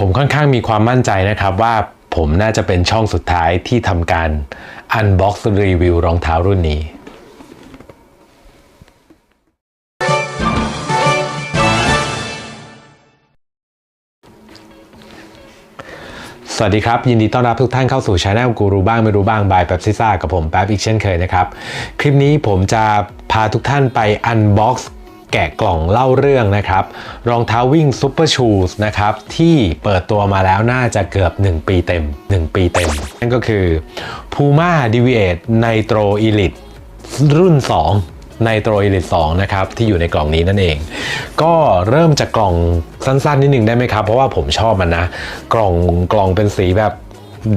ผมค่อนข้างมีความมั่นใจนะครับว่าผมน่าจะเป็นช่องสุดท้ายที่ทำการ Unbox Review รองเท้ารุ่นนี้สวัสดีครับ ยินดีต้อนรับทุกท่านเข้าสู่ช anel กูรู้บ้างไม่รู้บ้างบายแป๊บซิซ่ากับผมแป๊บอีกเช่นเคยนะครับ คลิปนี้ผมจะพาทุกท่านไป unbox แกะกล่องเล่าเรื่องนะครับ รองเท้าวิ่ง Super Shoes นะครับ ที่เปิดตัวมาแล้วน่าจะเกือบ 1 ปีเต็ม 1 ปีเต็ม นั่นก็คือ Puma Deviate Nitro Elite รุ่น2ในโตรอิลิต2นะครับ ที่อยู่ในกล่องนี้นั่นเอง ก็เริ่มจากกล่องสั้นๆ นิดนึงได้ไหมครับ เพราะว่าผมชอบมันนะ กล่องกล่องเป็นสีแบบ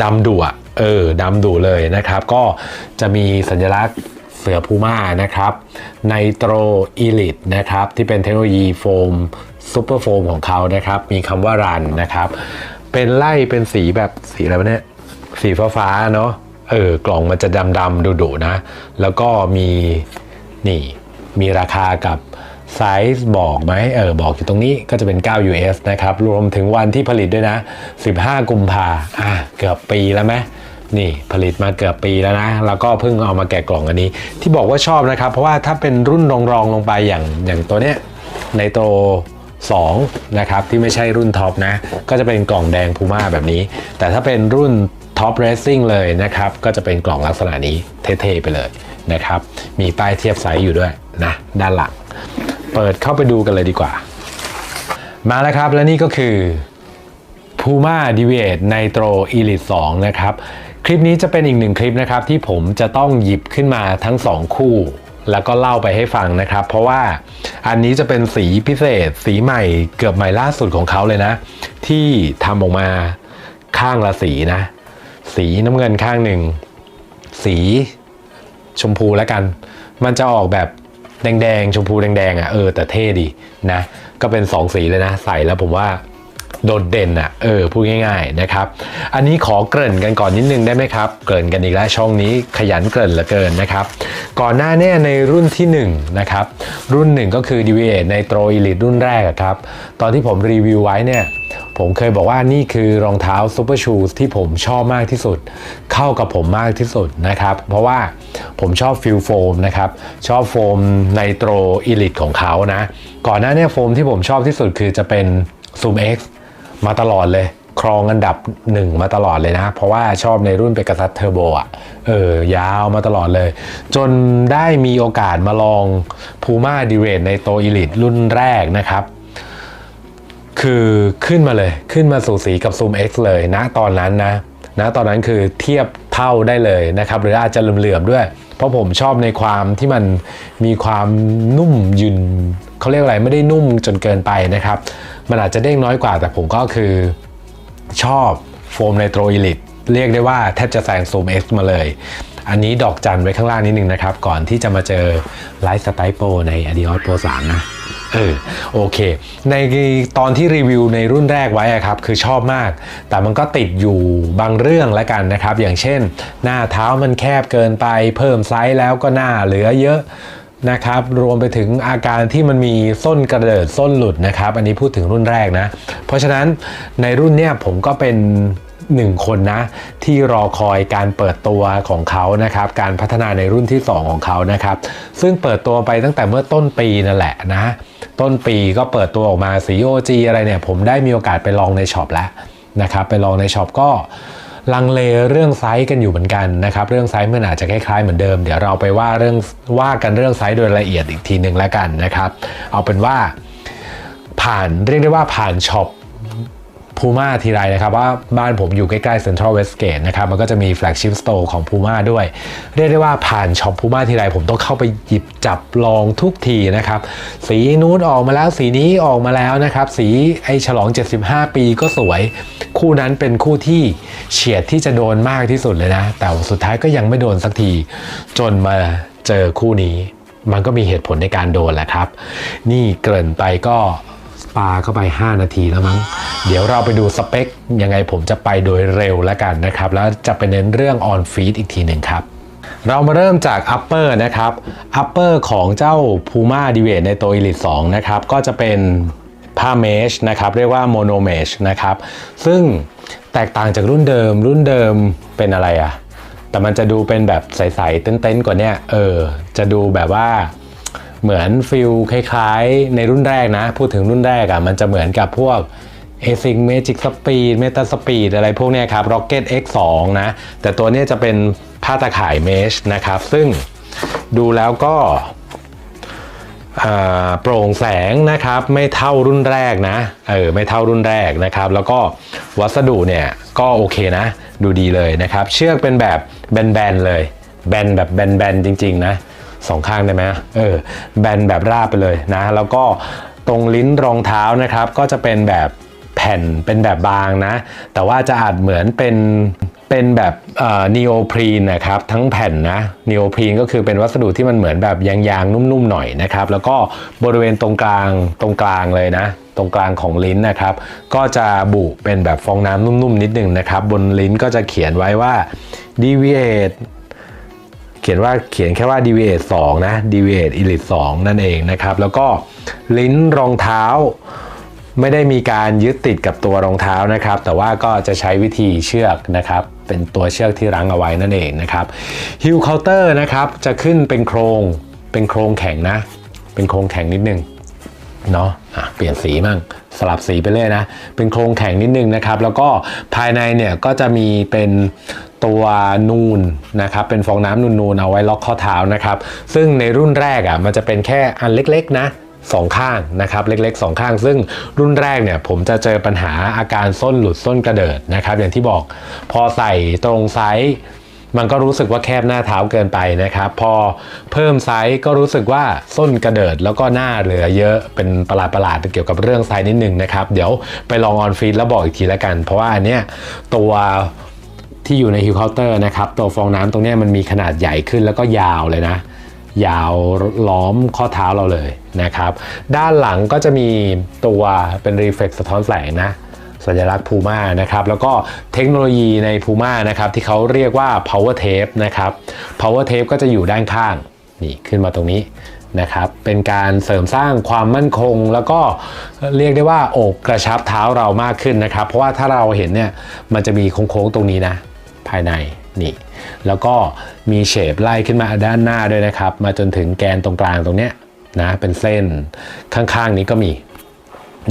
ดำดุอะเออดำดุเลยนะครับ ก็จะมีสัญลักษณ์ เสือพูม่านะครับไนโตรอิลิตนะครับที่เป็นเทคโนโลยีโฟมซูเปอร์โฟมของเขานะครับ มีคำว่ารันนะครับ เป็นไล่เป็นสีแบบสีอะไรเนี่ย สีฟ้าๆเนาะเออกล่องมันจะดำๆดุๆนะ แล้วก็มีนี่มีราคากับไซส์บอกไหมเออบอกอยู่ตรงนี้ก็จะเป็น 9 US นะครับ รวมถึงวันที่ผลิตด้วยนะ 15 กุมภาอะเกือบปีแล้วไหม นี่ผลิตมาเกือบปีแล้วนะ แล้วก็เพิ่งเอามาแกะกล่องอันนี้ ที่บอกว่าชอบนะครับ เพราะว่าถ้าเป็นรุ่นรองๆลงไปอย่างอย่างตัวเนี้ยในโต2นะครับที่ไม่ใช่รุ่นท็อปนะ ก็จะเป็นกล่องแดงพูม่าแบบนี้ แต่ถ้าเป็นรุ่นท็อปเรซซิ่งเลยนะครับ ก็จะเป็นกล่องลักษณะนี้เท่ๆไปเลยนะครับ มีป้ายเทียบไซส์อยู่ด้วยนะด้านหลัง เปิดเข้าไปดูกันเลยดีกว่า มาแล้วครับและนี่ก็คือ Puma Deviate Nitro Elite 2 นะครับ ลิปนี้จะเป็นอีกหนึ่งคลิปนะครับที่ผมจะต้องหยิบขึ้นมาทั้ง 2 คู่ แล้วก็เล่าไปให้ฟังนะครับ เพราะว่าอันนี้จะเป็นสีพิเศษ สีใหม่เกือบใหม่ล่าสุดของเขาเลยนะ ที่ทำออกมาข้างละสีนะ สีน้ำเงินข้างหนึ่ง สีชมพูแล้วกัน มันจะออกแบบแดงๆ ชมพูแดงๆอะเออแต่เท่ดีนะ ก็เป็น 2 สีเลยนะ ใส่แล้วผมว่า โดดเด่นอะเออพูดง่ายๆนะครับ อันนี้ขอเกริ่นกันก่อนนิดนึงได้ไหมครับ เกริ่นกันอีกแล้วช่องนี้ขยันเกริ่นเหลือเกินนะครับ ก่อนหน้าเนี่ยในรุ่นที่1นะครับรุ่น 1 ก็คือ DVA ในโตร Elite รุ่นแรกครับ ตอนที่ผมรีวิวไว้เนี่ยผมเคยบอกว่านี่คือรองเท้าซูเปอร์ชูสที่ผมชอบมากที่สุด เข้ากับผมมากที่สุดนะครับ เพราะว่าผมชอบฟิลโฟมนะครับ ชอบโฟมไนโตรอิลิตของเขานะ ก่อนหน้านี้โฟมที่ผมชอบที่สุดคือจะเป็น Zoom X มาตลอดเลย ครองอันดับหนึ่งมาตลอดเลยนะ เพราะว่าชอบในรุ่นเปกัซัสเทอร์โบอะเออยาวมาตลอดเลย จนได้มีโอกาสมาลอง Puma d i r a t e ในโตอิลิตรุ่นแรกนะครับ คือขึ้นมาเลยขึ้นมาสู่สีกับ Zoom X เลยนะตอนนั้นนะนะตอนนั้นคือเทียบเท่าได้เลยนะครับ หรืออาจจะเหลื่อมๆด้วย เพราะผมชอบในความที่มันมีความนุ่มยืนเขาเรียกอะไรไม่ได้นุ่มจนเกินไปนะครับ มันอาจจะเด้งน้อยกว่า แต่ผมก็คือชอบโฟมไนโตรอิลิตเรียกได้ว่าแทบจะแซง Zoom X มาเลย อันนี้ดอกจันไว้ข้างล่างนิดนึงนะครับ ก่อนที่จะมาเจอไลฟ์สไตล์โปใน Adios Pro 3 นะเออโอเค ในตอนที่รีวิวในรุ่นแรกไว้ครับคือชอบมาก แต่มันก็ติดอยู่บางเรื่องแล้วกันนะครับ อย่างเช่น หน้าเท้ามันแคบเกินไป เพิ่มไซส์แล้วก็หน้าเหลือเยอะ นะครับรวมไปถึงอาการที่มันมีส้นกระเดิดส้นหลุดนะครับ อันนี้พูดถึงรุ่นแรกนะ เพราะฉะนั้นในรุ่นเนี้ยผมก็เป็นหนึ่งคนนะ ที่รอคอยการเปิดตัวของเขานะครับ การพัฒนาในรุ่นที่ 2 ของเขานะครับ ซึ่งเปิดตัวไปตั้งแต่เมื่อต้นปีนั่นแหละนะ ต้นปีก็เปิดตัวออกมาสี OG อะไรเนี่ย ผมได้มีโอกาสไปลองในช็อปแล้วนะครับ ไปลองในช็อปก็ ลังเลเรื่องไซส์กันอยู่เหมือนกันนะครับ เรื่องไซส์มันอาจจะคล้ายๆเหมือนเดิม เดี๋ยวเราไปว่าเรื่องว่ากันเรื่องไซส์โดยละเอียดอีกทีหนึ่งแล้วกันนะครับ เอาเป็นว่าผ่านเรียกได้ว่าผ่านช็อป พูม่าทีไรนะครับว่าบ้านผมอยู่ใกล้ๆเซ็นทรัลเวสเกตนะครับมันก็จะมีแฟลกชิพสโตร์ของพูม่าด้วย เรียกได้ว่าผ่านช็อปพูม่าทีไรผมต้องเข้าไปหยิบจับลองทุกทีนะครับสีนู้นออกมาแล้วสีนี้ออกมาแล้วนะครับ สีไอฉลอง 75 ปีก็สวย คู่นั้นเป็นคู่ที่เฉียดที่จะโดนมากที่สุดเลยนะ แต่สุดท้ายก็ยังไม่โดนสักที จนมาเจอคู่นี้ มันก็มีเหตุผลในการโดนแหละครับ นี่เกินไปก็ ปาเข้าไป 5 นาทีแล้วมั้ง เดี๋ยวเราไปดูสเปค ยังไงผมจะไปโดยเร็วแล้วกันนะครับ แล้วจะไปเน้นเรื่อง on feed อีกทีหนึ่งครับ เรามาเริ่มจาก upper นะครับ upper ของเจ้า Puma d e v a t ในตัว Elite 2 นะครับ ก็จะเป็นผ้าเมชนะครับเรียกว่าโมโนเมชนะครับ ซึ่งแตกต่างจากรุ่นเดิม รุ่นเดิมเป็นอะไรอะแต่มันจะดูเป็นแบบใสๆเต้นๆกว่านี้เออ จะดูแบบว่า เหมือนฟิลคล้ายๆ ในรุ่นแรกนะ พูดถึงรุ่นแรกอะ่ะมันจะเหมือนกับพวก ASIC Magic Speed Meta Speed อะไรพวกนี้ครับ Rocket X2 นะ แต่ตัวนี้จะเป็นผ้าตะข่ายเมชนะครับ ซึ่งดูแล้วก็โปร่งแสงนะครับไม่เท่ารุ่นแรกนะเออไม่เท่ารุ่นแรกนะครับ แล้วก็วัสดุเนี่ยก็โอเคนะ ดูดีเลยนะครับ เชือกเป็นแบบแบนๆเลย แบนแบบแบนๆจริง ๆ นะ สองข้างได้ไหมเออแบนแบบราบไปเลยนะ แล้วก็ตรงลิ้นรองเท้านะครับ ก็จะเป็นแบบแผ่นเป็นแบบบางนะ แต่ว่าจะอาจเหมือนเป็นเป็นแบบนีโอพรีนนะครับทั้งแผ่นนะนีโอพรีนก็คือเป็นวัสดุที่มันเหมือนแบบยางๆ นุ่มๆหน่อยนะครับ แล้วก็บริเวณตรงกลางตรงกลางเลยนะ ตรงกลางของลิ้นนะครับ ก็จะบุเป็นแบบฟองน้ำนุ่มๆนิดนึงนะครับ บนลิ้นก็จะเขียนไว้ว่า deviate ขียนว่าเขียนแค่ว่า deviate 2 นะ deviate elite 2 นั่นเองนะครับ แล้วก็ลิ้นรองเท้าไม่ได้มีการยึดติดกับตัวรองเท้านะครับ แต่ว่าก็จะใช้วิธีเชือกนะครับ เป็นตัวเชือกที่รั้งเอาไว้นั่นเองนะครับฮิลเคาน์เตอร์นะครับจะขึ้นเป็นโครงเป็นโครงแข็งนะ เป็นโครงแข็งนิดนึง เนาะะเปลี่ยนสีมั่งสลับสีไปเรื่อยนะ เป็นโครงแข็งนิดนึงนะครับ แล้วก็ภายในเนี่ยก็จะมีเป็นตัวนูนนะครับ เป็นฟองน้ำนูนๆเอาไว้ล็อกข้อเท้านะครับ ซึ่งในรุ่นแรกอะมันจะเป็นแค่อันเล็กๆนะสองข้างนะครับเล็กๆสองข้าง ซึ่งรุ่นแรกเนี่ยผมจะเจอปัญหาอาการส้นหลุดส้นกระเดิดนะครับ อย่างที่บอกพอใส่ตรงไซส์ มันก็รู้สึกว่าแคบหน้าเท้าเกินไปนะครับ พอเพิ่มไซส์ก็รู้สึกว่าส้นกระเดิดแล้วก็หน้าเหลือเยอะเป็นประหลาดประหลาดๆเกี่ยวกับเรื่องไซส์นิดนึงนะครับ เดี๋ยวไปลองออนฟีดแล้วบอกอีกทีล้วกัน เพราะว่าอันเนี้ยตัวที่อยู่ในฮิวเคาน์เตอร์นะครับ ตัวฟองน้ำตรงเนี้ยมันมีขนาดใหญ่ขึ้นแล้วก็ยาวเลยนะ ยาวล้อมข้อเท้าเราเลยนะครับ ด้านหลังก็จะมีตัวเป็นรีเฟล็กสะท้อนแสงนะ สัญลักษณ์ Puma นะครับแล้วก็เทคโนโลยีใน Puma นะครับที่เขาเรียกว่า power tape นะครับ power tape ก็จะอยู่ด้านข้างนี่ขึ้นมาตรงนี้นะครับเป็นการเสริมสร้างความมั่นคง แล้วก็เรียกได้ว่าอบกระชับเท้าเรามากขึ้นนะครับ เพราะว่าถ้าเราเห็นเนี่ยมันจะมีโค้งๆตรงนี้นะภายในนี่แล้วก็มีเฉดไล่ขึ้นมาด้านหน้าด้วยนะครับ มาจนถึงแกนตรงกลางตรงเนี้ยนะเป็นเส้นข้างๆนี้ก็มี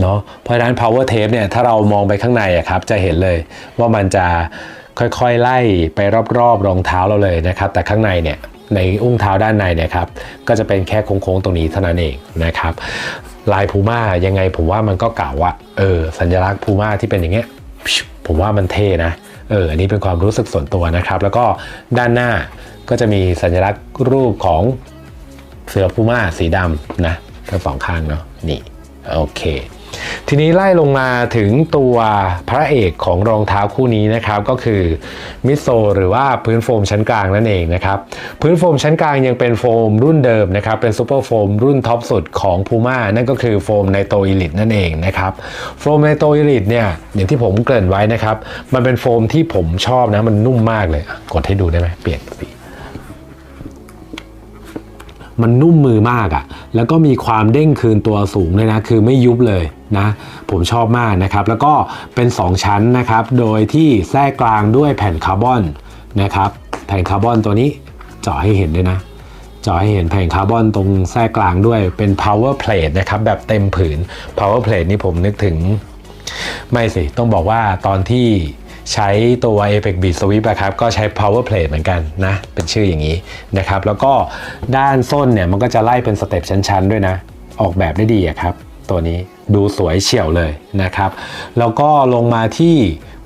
เนาะเพราะฉะนั้น power tape เนี่ยถ้าเรามองไปข้างในอะครับจะเห็นเลยว่ามันจะค่อยๆไล่ไปรอบๆรองเท้าเราเลยนะครับ แต่ข้างในเนี่ยในอุ้งเท้าด้านในเนี่ยครับก็จะเป็นแค่โค้งๆตรงนี้เท่านั้นเองนะครับ ลายพูม่ายังไงผมว่ามันก็เก่าอะเออสัญลักษณ์พูม่าที่เป็นอย่างเงี้ยผมว่ามันเท่นะเอออันนี้เป็นความรู้สึกส่วนตัวนะครับ แล้วก็ด้านหน้าก็จะมีสัญลักษณ์รูปของเสือพูม่าสีดำนะทั้งสองข้างเนาะนี่โอเค ทีนี้ไล่ลงมาถึงตัวพระเอกของรองเท้าคู่นี้นะครับก็คือมิโซหรือว่าพื้นโฟมชั้นกลางนั่นเองนะครับพื้นโฟมชั้นกลางยังเป็นโฟมรุ่นเดิมนะครับเป็นซูเปอร์โฟมรุ่นท็อปสุดของ Puma นั่นก็คือโฟมไนโตอิลิตนั่นเองนะครับโฟมไนโตอิลิตเนี่ยอย่างที่ผมเกริ่นไว้นะครับมันเป็นโฟมที่ผมชอบนะมันนุ่มมากเลยกดให้ดูได้ไหมเปลี่ยนสี มันนุ่มมือมากอะ่ะ แล้วก็มีความเด้งคืนตัวสูงเลยนะ คือไม่ยุบเลยนะ ผมชอบมากนะครับ แล้วก็เป็น 2 ชั้นนะครับ โดยที่แทรกกลางด้วยแผ่นคาร์บอนนะครับ แผ่นคาร์บอนตัวนี้เจาะให้เห็นด้วยนะเจาะให้เห็นแผ่นคาร์บอนตรงแทรกกลางด้วยเป็น power plate นะครับ แบบเต็มผืน power plate นี่ผมนึกถึง ไม่สิ ต้องบอกว่าตอนที่ ใช้ตัว Apex Beat Sweep อะครับก็ใช้ Power Plate เหมือนกันนะ เป็นชื่ออย่างนี้นะครับ แล้วก็ด้านส้นเนี่ยมันก็จะไล่เป็นสเต็ปชั้นๆ ด้วยนะ ออกแบบได้ดีครับ ตัวนี้ดูสวยเฉียวเลยนะครับ แล้วก็ลงมาที่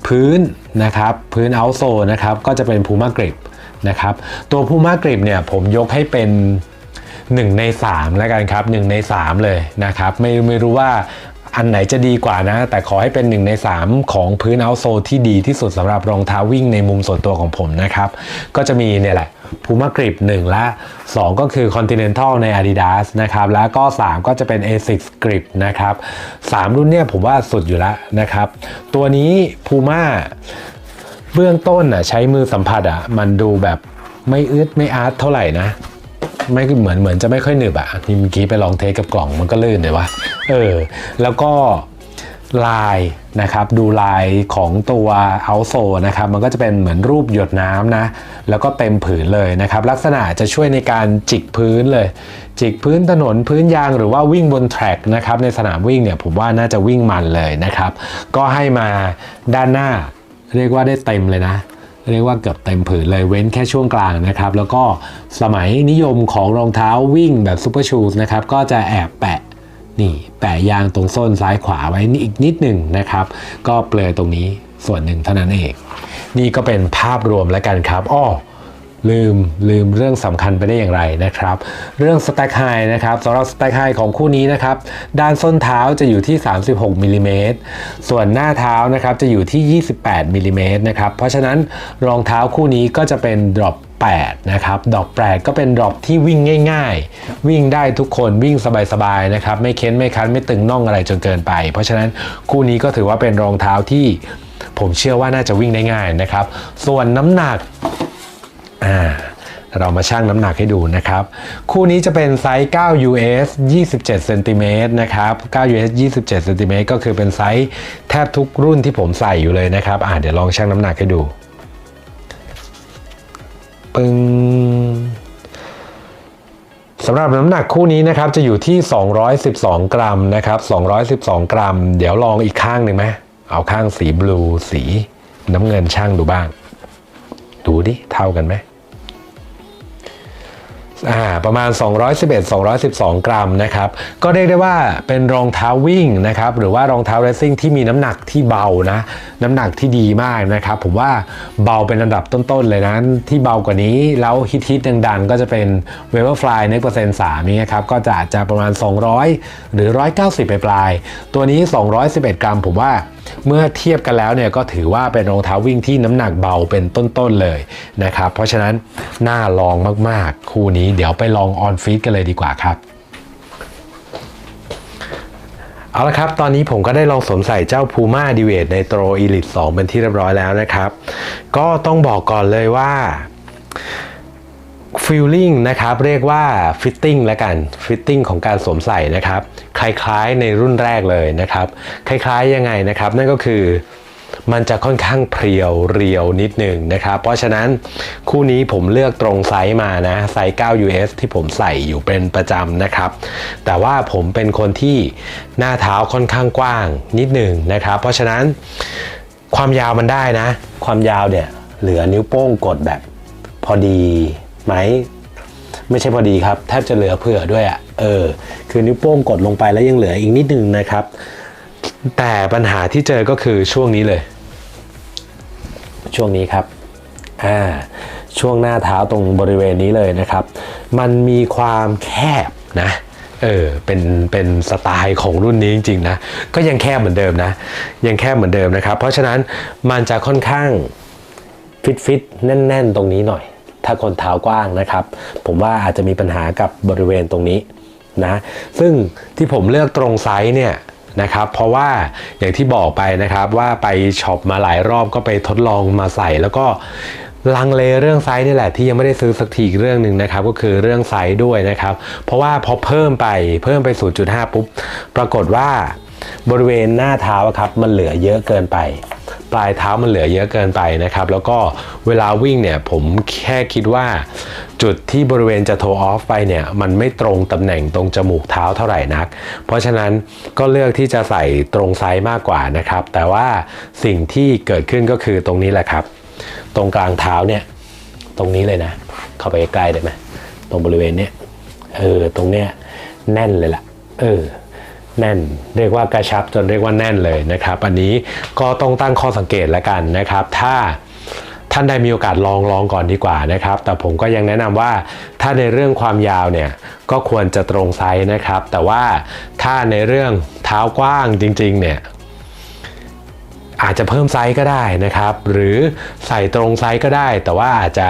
พื้นนะครับ พื้น outsole นะครับก็จะเป็น Puma Grip นะครับ ตัว Puma Grip เนี่ยผมยกให้เป็น 1 ใน 3 แล้วกันครับ 1 ใน 3 เลยนะครับ ไม่ไม่รู้ว่า อันไหนจะดีกว่านะ แต่ขอให้เป็น1ใน 3 ของพื้นเอาโซที่ดีที่สุดสำหรับรองเท้าวิ่งในมุมส่วนตัวของผมนะครับ ก็จะมีเนี่ยแหละ Puma Grip 1และ 2 ก็คือ Continental ใน Adidas นะครับ แล้วก็ 3 ก็จะเป็น Asics Grip นะครับ 3 รุ่นเนี่ยผมว่าสุดอยู่แล้วนะครับ ตัวนี้ Puma เบื้องต้นอะใช้มือสัมผัสอะมันดูแบบไม่อึดไม่อาร์ตเท่าไหร่นะ ไม่เหมือนเหมือนจะไม่ค่อยหนึบอะนี่เมื่อกี้ไปลองเทสกับกล่องมันก็ลื่นเลยวะเออ แล้วก็ลายนะครับดูลายของตัวเอาโซนะครับมันก็จะเป็นเหมือนรูปหยดน้ำนะแล้วก็เต็มผืนเลยนะครับ ลักษณะจะช่วยในการจิกพื้นเลย จิกพื้นถนนพื้นยางหรือว่าวิ่งบนแทร็กนะครับในสนามวิ่งเนี่ยผมว่าน่าจะวิ่งมันเลยนะครับ ก็ให้มาด้านหน้าเรียกว่าได้เต็มเลยนะ เรียกว่าเกือบเต็มผืนเลยเว้นแค่ช่วงกลางนะครับ แล้วก็สมัยนิยมของรองเท้าวิ่งแบบซูเปอร์ชูสนะครับ ก็จะแอบแปะนี่แปะยางตรงส้นซ้ายขวาไว้นี่อีกนิดหนึ่งนะครับ ก็เปลือยตรงนี้ส่วนหนึ่งเท่านั้นเอง นี่ก็เป็นภาพรวมแล้วกันครับอ้อ ลืมลืมเรื่องสำคัญไปได้อย่างไรนะครับ เรื่องสแต็กไฮนะครับสำหรับสแต็กไฮของคู่นี้นะครับ ด้านส้นเท้าจะอยู่ที่ 36มิลลิเมตรส่วนหน้าเท้านะครับจะอยู่ที่ 28มิลลิเมตรนะครับ เพราะฉะนั้นรองเท้าคู่นี้ก็จะเป็นดรอป8นะครับดรอป8ก็เป็นดรอปที่วิ่งง่าย ๆ วิ่งได้ทุกคนวิ่งสบายๆนะครับไม่เค้นไม่คันไม่ตึงน่องอะไรจนเกินไป เพราะฉะนั้นคู่นี้ก็ถือว่าเป็นรองเท้าที่ผมเชื่อว่าน่าจะวิ่งได้ง่ายนะครับ ส่วนน้ำหนัก อ่าเรามาชั่งน้ำหนักให้ดูนะครับ คู่นี้จะเป็นไซส์ 9 US 27เซนติเมตรนะครับ 9 US 27เซนติเมตรก็คือเป็นไซส์แทบทุกรุ่นที่ผมใส่อยู่เลยนะครับ อ่าเดี๋ยวลองชั่งน้ำหนักให้ดู ปึ้งสำหรับน้ำหนักคู่นี้นะครับ จะอยู่ที่ 212 กรัมนะครับ 212 กรัม เดี๋ยวลองอีกข้างหนึ่งไหมเอาข้างสีบลูสีน้ำเงินช่างดูบ้าง ดูดิ เท่ากันไหม ประมาณ 211-212 กรัมนะครับ ก็เรียกได้ว่าเป็นรองเท้าวิ่งนะครับ หรือว่ารองเท้าเรซซิ่งที่มีน้ำหนักที่เบานะ น้ำหนักที่ดีมากนะครับ ผมว่าเบาเป็นอันดับต้น ๆ เลยนะ ที่เบากว่านี้ แล้วฮิตๆดังๆ ก็จะเป็น w e v e r f l y ในเปอร์เซ็นต์3นี่ครับ ก็จะจะประมาณ 200 หรือ 190 ไปปลายๆตัวนี้ 211 กรัมผมว่า เมื่อเทียบกันแล้วเนี่ยก็ถือว่าเป็นรองเท้าวิ่งที่น้ำหนักเบาเป็นต้นๆเลยนะครับ เพราะฉะนั้นน่าลองมากๆ คู่นี้เดี๋ยวไปลองออนฟีดกันเลยดีกว่าครับเอาละครับ ตอนนี้ผมก็ได้ลองสวมใส่เจ้า Puma d i v a t Nitro Elite 2 เป็นที่เรียบร้อยแล้วนะครับ ก็ต้องบอกก่อนเลยว่า ฟีลลิ่งนะครับเรียกว่าฟิตติ้งแล้วกันฟิตติ้งของการสวมใส่นะครับ คล้ายๆในรุ่นแรกเลยนะครับ คล้ายๆยังไงนะครับ นั่นก็คือมันจะค่อนข้างเพรียวเรียวนิดหนึ่งนะครับ เพราะฉะนั้นคู่นี้ผมเลือกตรงไซส์มานะไซส์ 9 US ที่ผมใส่อยู่เป็นประจำนะครับ แต่ว่าผมเป็นคนที่หน้าเท้าค่อนข้างกว้างนิดหนึ่งนะครับ เพราะฉะนั้นความยาวมันได้นะ ความยาวเนี่ยเหลือนิ้วโป้งกดแบบพอดี ไหม ไม่ใช่พอดีครับ แทบจะเหลือเผื่อด้วยอะ่ะเออ คือนิ้วโป้งกดลงไปแล้วยังเหลืออีกนิดนึงนะครับ แต่ปัญหาที่เจอก็คือช่วงนี้เลย ช่วงนี้ครับอ่าช่วงหน้าเท้าตรงบริเวณนี้เลยนะครับ มันมีความแคบนะเออเป็นเป็นสไตล์ของรุ่นนี้จริงๆนะก็ยังแคบเหมือนเดิมนะ ยังแคบเหมือนเดิมนะครับ เพราะฉะนั้นมันจะค่อนข้างฟิตฟิตๆแน่น ๆ ตรงนี้หน่อย ถ้าคนเท้ากว้างนะครับ ผมว่าอาจจะมีปัญหากับบริเวณตรงนี้นะซึ่งที่ผมเลือกตรงไซส์เนี่ยนะครับเพราะว่าอย่างที่บอกไปนะครับว่าไปช็อปมาหลายรอบก็ไปทดลองมาใส่แล้วก็ลังเลเรื่องไซส์นี่แหละที่ยังไม่ได้ซื้อสักทีเรื่องหนึ่งนะครับก็คือเรื่องไซส์ด้วยนะครับ เพราะว่าพอเพิ่มไปเพิ่มไป 0.5 ปุ๊บ ปรากฏว่าบริเวณหน้าเท้าครับมันเหลือเยอะเกินไป ปลายเท้ามันเหลือเยอะเกินไปนะครับ แล้วก็เวลาวิ่งเนี่ยผมแค่คิดว่าจุดที่บริเวณจะโทออฟไปเนี่ยมันไม่ตรงตำแหน่งตรงจมูกเท้าเท่าไหร่นัก เพราะฉะนั้นก็เลือกที่จะใส่ตรงไซส์มากกว่านะครับ แต่ว่าสิ่งที่เกิดขึ้นก็คือตรงนี้แหละครับ ตรงกลางเท้าเนี่ยตรงนี้เลยนะ เข้าไปใกล้ได้ไหมตรงบริเวณเนี้ยเออตรงเนี้ยแน่นเลยล่ะเออ แน่น เรียกว่ากระชับจนเรียกว่าแน่นเลยนะครับ อันนี้ก็ต้องตั้งข้อสังเกตแล้วกันนะครับ ถ้าท่านใดมีโอกาสลองลองก่อนดีกว่านะครับ แต่ผมก็ยังแนะนำว่าถ้าในเรื่องความยาวเนี่ยก็ควรจะตรงไซส์นะครับ แต่ว่าถ้าในเรื่องเท้ากว้างจริง ๆ เนี่ยอาจจะเพิ่มไซส์ก็ได้นะครับ หรือใส่ตรงไซส์ก็ได้ แต่ว่าอาจจะ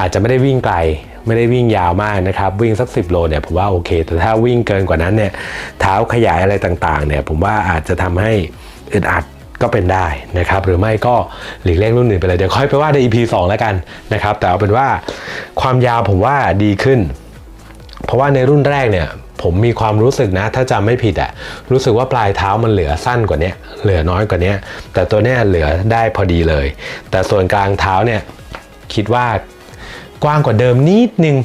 อาจจะไม่ได้วิ่งไกล ไม่ได้วิ่งยาวมากนะครับ วิ่งสัก 10 โลเนี่ยผมว่าโอเค แต่ถ้าวิ่งเกินกว่านั้นเนี่ยเท้าขยายอะไรต่างๆเนี่ยผมว่าอาจจะทำให้อึดอัดก็เป็นได้นะครับ หรือไม่ก็หลีกเลี่ยงรุ่นอื่นไปเลยเดี๋ยวค่อยไปว่าใน EP 2 แล้วกันนะครับ แต่เอาเป็นว่าความยาวผมว่าดีขึ้น เพราะว่าในรุ่นแรกเนี่ยผมมีความรู้สึกนะ ถ้าจำไม่ผิดอะรู้สึกว่าปลายเท้ามันเหลือสั้นกว่านี้เหลือน้อยกว่านี้แต่ตัวเนี้ยเหลือได้พอดีเลย แต่ส่วนกลางเท้าเนี่ยคิดว่า กว้างกว่าเดิมนิดนึง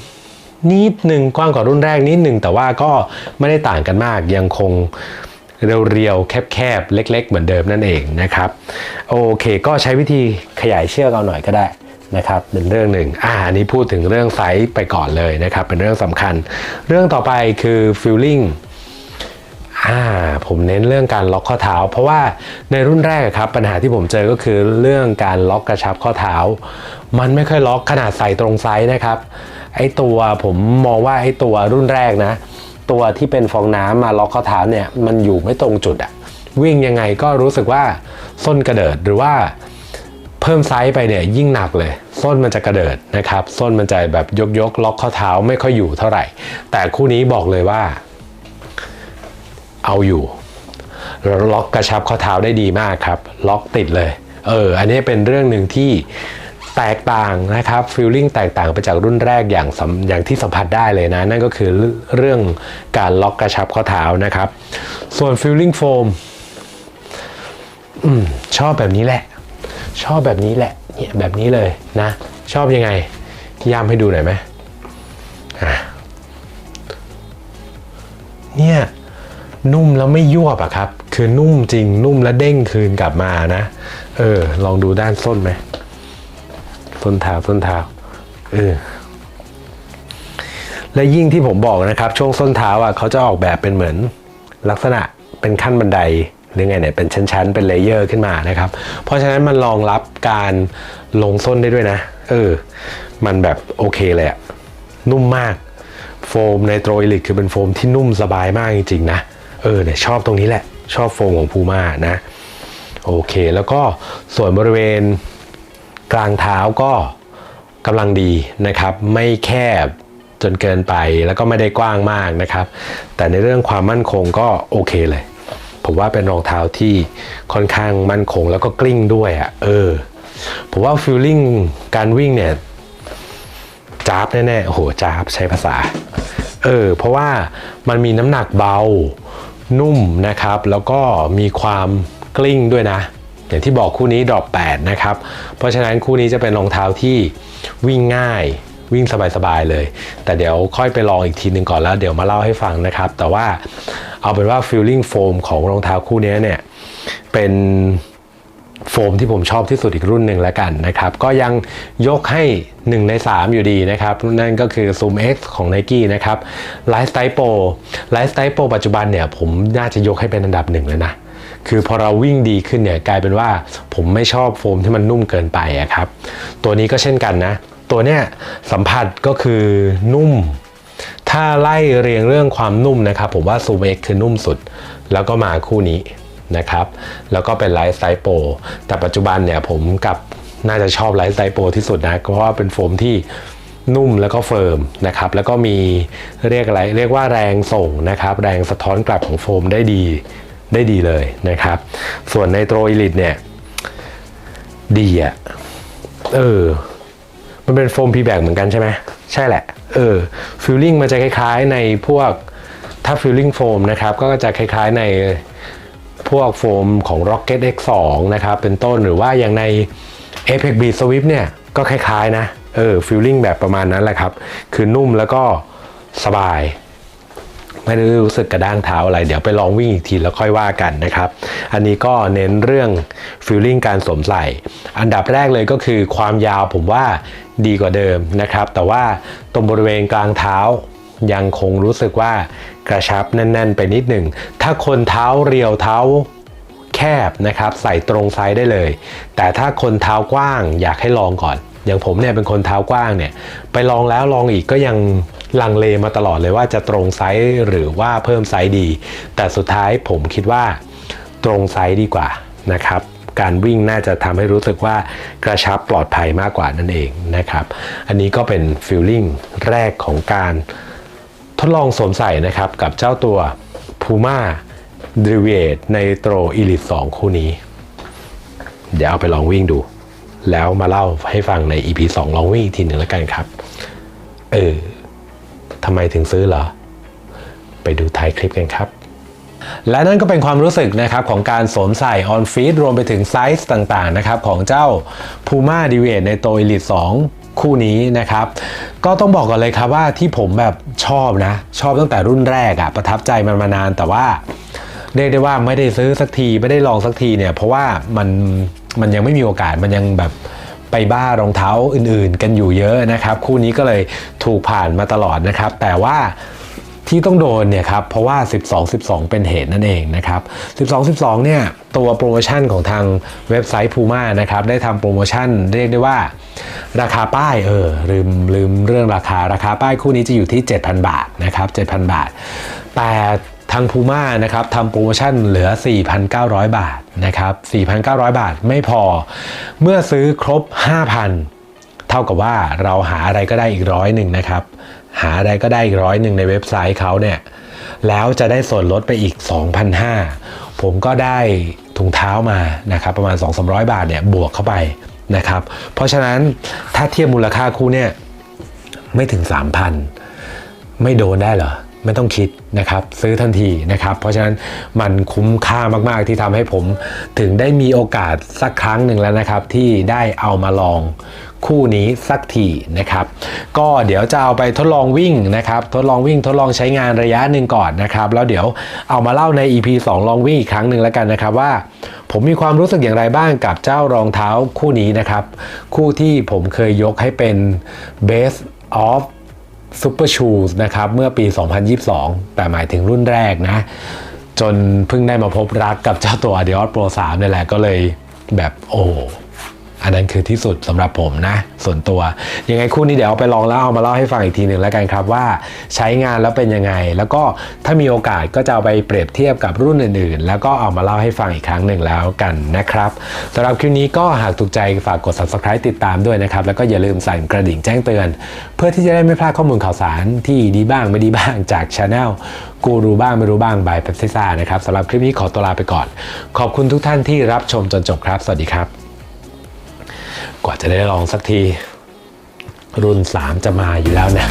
นิดนึงกว้างกว่ารุ่นแรกนิดนึงแต่ว่าก็ไม่ได้ต่างกันมากยังคงเรียวๆแคบๆเล็ก ๆ เหมือนเดิมนั่นเองนะครับโอเค ก็ใช้วิธีขยายเชือกเอาหน่อยก็ได้นะครับเป็นเรื่องหนึ่งอ่าอันนี้พูดถึงเรื่องไซส์ไปก่อนเลยนะครับ เป็นเรื่องสำคัญ เรื่องต่อไปคือ feeling อ่าผมเน้นเรื่องการล็อกข้อเท้า เพราะว่าในรุ่นแรกครับปัญหาที่ผมเจอก็คือเรื่องการล็อกกระชับข้อเท้า มันไม่ค่อยล็อกขนาดใส่ตรงไซส์นะครับ ไอตัวผมมองว่าไอตัวรุ่นแรกนะ ตัวที่เป็นฟองน้ำมาล็อกข้อเท้าเนี่ยมันอยู่ไม่ตรงจุดอะวิ่งยังไงก็รู้สึกว่าส้นกระเดิดหรือว่าเพิ่มไซส์ไปเนี่ยยิ่งหนักเลย ส้นมันจะกระเดิดนะครับส้นมันจะแบบยกยกล็อกข้อเท้าไม่ค่อยอยู่เท่าไหร่ แต่คู่นี้บอกเลยว่า เอาอยู่ล็อกกระชับข้อเท้าได้ดีมากครับ ล็อกติดเลย เออ อันนี้เป็นเรื่องหนึ่งที่ แตกต่างนะครับฟีลลิ่งแตกต่างไปจากรุ่นแรกอย่างอย่างที่สัมผัสได้เลยนะ นั่นก็คือเรื่องการล็อกกระชับข้อเท้านะครับ ส่วนฟีลลิ่งโฟมชอบแบบนี้แหละ ชอบแบบนี้แหละเนี่ยแบบนี้เลยนะ ชอบยังไงย้ำให้ดูหน่อยไหมเนี่ยนุ่มแล้วไม่ยวบอะครับ คือนุ่มจริงนุ่มแล้วเด้งคืนกลับมานะ เออ ลองดูด้านส้นไหม ส้นเท้าส้นเท้าเออและยิ่งที่ผมบอกนะครับ ช่วงส้นเท้าอะเขาจะออกแบบเป็นเหมือนลักษณะเป็นขั้นบันไดหรือไงเนี่ยเป็นชั้นๆเป็นเลเยอร์ขึ้นมานะครับ เพราะฉะนั้นมันรองรับการลงส้นได้ด้วยนะ เออ มันแบบโอเคเลยอะนุ่มมาก โฟมในโตรอิลิกคือเป็นโฟมที่นุ่มสบายมากจริงๆนะ เออเนี่ยชอบตรงนี้แหละ ชอบโฟมของพูม่านะ โอเค แล้วก็ส่วนบริเวณ กลางเท้าก็กำลังดีนะครับ ไม่แคบจนเกินไปแล้วก็ไม่ได้กว้างมากนะครับ แต่ในเรื่องความมั่นคงก็โอเคเลย ผมว่าเป็นรองเท้าที่ค่อนข้างมั่นคงแล้วก็กลิ้งด้วยอะ่ะเออผมว่าฟีลลิ่งการวิ่งเนี่ยจ้าบแน่ๆโอ้โหจ้าบใช้ภาษา เออ เพราะว่ามันมีน้ำหนักเบา นุ่มนะครับ แล้วก็มีความกลิ้งด้วยนะ อย่างที่บอกคู่นี้ดรอป8นะครับ เพราะฉะนั้นคู่นี้จะเป็นรองเท้าที่วิ่งง่ายวิ่งสบายๆเลย แต่เดี๋ยวค่อยไปลองอีกทีหนึ่งก่อนแล้วเดี๋ยวมาเล่าให้ฟังนะครับ แต่ว่าเอาเป็นว่า feeling foam ของรองเท้าคู่นี้เนี่ยเป็นโฟมที่ผมชอบที่สุดอีกรุ่นหนึ่งแล้วกันนะครับ ก็ยังยกให้ 1 ใน 3 อยู่ดีนะครับ นั่นก็คือ Zoom X ของ Nike นะครับ Lifestyle Pro Lifestyle Pro ปัจจุบันเนี่ยผมน่าจะยกให้เป็นอันดับหนึ่งเลยนะ คือพอเราวิ่งดีขึ้นเนี่ยกลายเป็นว่าผมไม่ชอบโฟมที่มันนุ่มเกินไปอะครับ ตัวนี้ก็เช่นกันนะ ตัวเนี้ยสัมผัสก็คือนุ่ม ถ้าไล่เรียงเรื่องความนุ่มนะครับ ผมว่า Zoom X คือนุ่มสุด แล้วก็มาคู่นี้นะครับ แล้วก็เป็นไลฟ์ไตล์โปรแต่ปัจจุบันเนี่ยผมกับน่าจะชอบไลฟ์ไตล์โปรที่สุดนะเพราะว่าเป็นโฟมที่นุ่มแล้วก็เฟิร์มนะครับ แล้วก็มีเรียกอะไรเรียกว่าแรงส่งนะครับ แรงสะท้อนกลับของโฟมได้ดี ได้ดีเลยนะครับ ส่วนในโตรอิลิตเนี่ย ดีอะเออ มันเป็นโฟมพีแบกเหมือนกันใช่ไหมใช่แหละ เออฟิลลิ่งมันจะคล้ายๆในพวกถ้าฟิลลิ่งโฟมนะครับ ก็จะคล้ายๆในพวกโฟมของ Rocket X2 นะครับ เป็นต้นหรือว่าอย่างใน Apex Beat Swift เนี่ย ก็คล้ายๆนะ เออฟิลลิ่งแบบประมาณนั้นแหละครับ คือนุ่มแล้วก็สบาย ไม่ได้รู้สึกกระด้างเท้าอะไร เดี๋ยวไปลองวิ่งอีกทีแล้วค่อยว่ากันนะครับ อันนี้ก็เน้นเรื่องฟิลลิ่งการสวมใส่ อันดับแรกเลยก็คือความยาวผมว่าดีกว่าเดิมนะครับ แต่ว่าตรงบริเวณกลางเท้ายังคงรู้สึกว่ากระชับแน่น ๆ ไปนิดหนึ่ง ถ้าคนเท้าเรียวเท้าแคบนะครับ ใส่ตรงไซส์ได้เลย แต่ถ้าคนเท้ากว้างอยากให้ลองก่อน อย่างผมเนี่ยเป็นคนเท้ากว้างเนี่ยไปลองแล้วลองอีกก็ยังลังเลมาตลอดเลยว่าจะตรงไซส์หรือว่าเพิ่มไซส์ดี แต่สุดท้ายผมคิดว่าตรงไซส์ดีกว่านะครับการวิ่งน่าจะทำให้รู้สึกว่ากระชับปลอดภัยมากกว่านั่นเองนะครับ อันนี้ก็เป็นฟีลลิ่งแรกของการทดลองสวมใส่นะครับกับเจ้าตัว Puma d r i v i a t Nitro Elite 2 คู่นี้ เดี๋ยวเอาไปลองวิ่งดู แล้วมาเล่าให้ฟังใน EP 2ลองวิ่งอีกทีหนึ่งแล้วกันครับ เออทำไมถึงซื้อเหรอ ไปดูท้ายคลิปกันครับและนั่นก็เป็นความรู้สึกนะครับของการสวมใส่ on feet รวมไปถึงไซส์ต่างๆนะครับของเจ้า Puma d e v i a t ในตัว Elite 2คู่นี้นะครับ ก็ต้องบอกก่อนเลยครับว่าที่ผมแบบชอบนะ ชอบตั้งแต่รุ่นแรกอะประทับใจมันมานานแต่ว่า เรียกได้ว่าไม่ได้ซื้อสักทีไม่ได้ลองสักทีเนี่ย เพราะว่ามัน มันยังไม่มีโอกาสมันยังแบบไปบ้ารองเท้าอื่นๆ กันอยู่เยอะนะครับ คู่นี้ก็เลยถูกผ่านมาตลอดนะครับ แต่ว่าที่ต้องโดนเนี่ยครับเพราะว่า 12 12 เป็นเหตุนั่นเองนะครับ 12 12 เนี่ยตัวโปรโมชั่นของทางเว็บไซต์ Puma นะครับได้ทำโปรโมชั่นเรียกได้ว่า ราคาป้ายเออลืมลืมเรื่องราคาราคาป้ายคู่นี้จะอยู่ที่ 7,000 บาทนะครับ 7,000 บาท แต่ ทาง Puma นะครับทำโปรโมชั่นเหลือ 4,900 บาทนะครับ4,900 บาทไม่พอ เมื่อซื้อครบ 5,000 เท่ากับว่าเราหาอะไรก็ได้อีกร้อยหนึ่งนะครับ หาอะไรก็ได้อีกร้อยหนึ่งในเว็บไซต์เขาเนี่ย แล้วจะได้ส่วนลดไปอีก 2,500 ผมก็ได้ถุงเท้ามานะครับประมาณ 2-300 บาทเนี่ยบวกเข้าไปนะครับ เพราะฉะนั้นถ้าเทียบมูลค่าคู่เนี่ยไม่ถึง 3,000 ไม่โดนได้เหรอ ไม่ต้องคิดนะครับซื้อทันทีนะครับ เพราะฉะนั้นมันคุ้มค่ามากๆที่ทำให้ผมถึงได้มีโอกาสสักครั้งหนึ่งแล้วนะครับ ที่ได้เอามาลองคู่นี้สักทีนะครับ ก็เดี๋ยวจะเอาไปทดลองวิ่งนะครับ ทดลองวิ่งทดลองใช้งานระยะหนึ่งก่อนนะครับ แล้วเดี๋ยวเอามาเล่าใน EP 2 ลองวิ่งอีกครั้งหนึ่งแล้วกันนะครับว่า ผมมีความรู้สึกอย่างไรบ้างกับเจ้ารองเท้าคู่นี้นะครับ คู่ที่ผมเคยยกให้เป็น best of ซ u เปอร์ชูสนะครับเมื่อปี 2022 แต่หมายถึงรุ่นแรกนะ จนเพิ่งได้มาพบรักกับเจ้าตัว Adios Pro 3นี่แหละก็เลยแบบโอ้ อันนั้นคือที่สุดสำหรับผมนะ ส่วนตัว ยังไงคู่นี้เดี๋ยวเอาไปลองแล้วเอามาเล่าให้ฟังอีกทีหนึ่งแล้วกันครับว่าใช้งานแล้วเป็นยังไง แล้วก็ถ้ามีโอกาสก็จะเอาไปเปรียบเทียบกับรุ่นอื่นๆ แล้วก็เอามาเล่าให้ฟังอีกครั้งหนึ่งแล้วกันนะครับสำหรับคลิปนี้ก็หากถูกใจฝากกด subscribe ติดตามด้วยนะครับ แล้วก็อย่าลืมสั่นกระดิ่งแจ้งเตือน เพื่อที่จะได้ไม่พลาดข้อมูลข่าวสารที่ดีบ้างไม่ดีบ้างจากช anel กูรู้บ้างไม่รู้บ้างบายเ e ปซิซ่านะครับสำหรับคลิปนี้ขอตัวลาไปก่อน ขอบคุณทุกท่านที่รับชมจนจบครับ สวัสดีครับ กว่าจะได้ลองสักที รุ่น 3 จะมาอยู่แล้วนะ